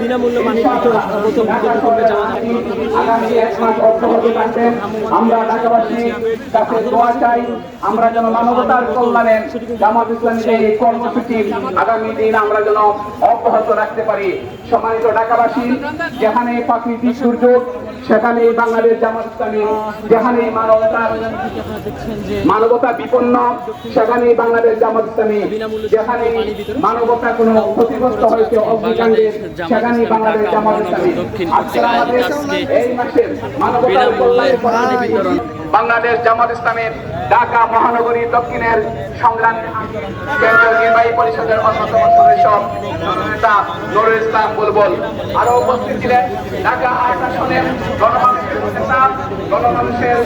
বিনামূল্যে পানি বোতল বিতরণ করবে থাকবেন। আমরা ঢাকাবাসীর কাছে দোয়া চাই আমরা যেন মানবতার কল্যাণে জামাত ইসলামী এই কর্মসূচি আগামী দিন আমরা যেন অব্যাহত রাখতে পারি। সম্মানিত ঢাকাবাসী যেখানে প্রাকৃতিক দুর্যোগ সেখানে বাংলাদেশ জামাত যেখানে মানবতা বিপন্ন, সেখানে বাংলাদেশ জামাত ইসলামী যেখানে মানবতা কোনো ক্ষতিগ্রস্ত হয়েছে, অগ্নিকাণ্ডে, সেখানে বাংলাদেশ জামাত ইসলামী। এই মাসের মানবতার বাংলাদেশ জামাত ইসলামের ঢাকা মহানগরী দক্ষিণের সংগ্রামী কেন্দ্রীয় নির্বাহী পরিষদের অন্যতম সদস্য নেতা নুরুল ইসলাম বুলবুল। আরও উপস্থিত ছিলেন ঢাকা আট আসনের গণমানুষের নেতা গণমানুষের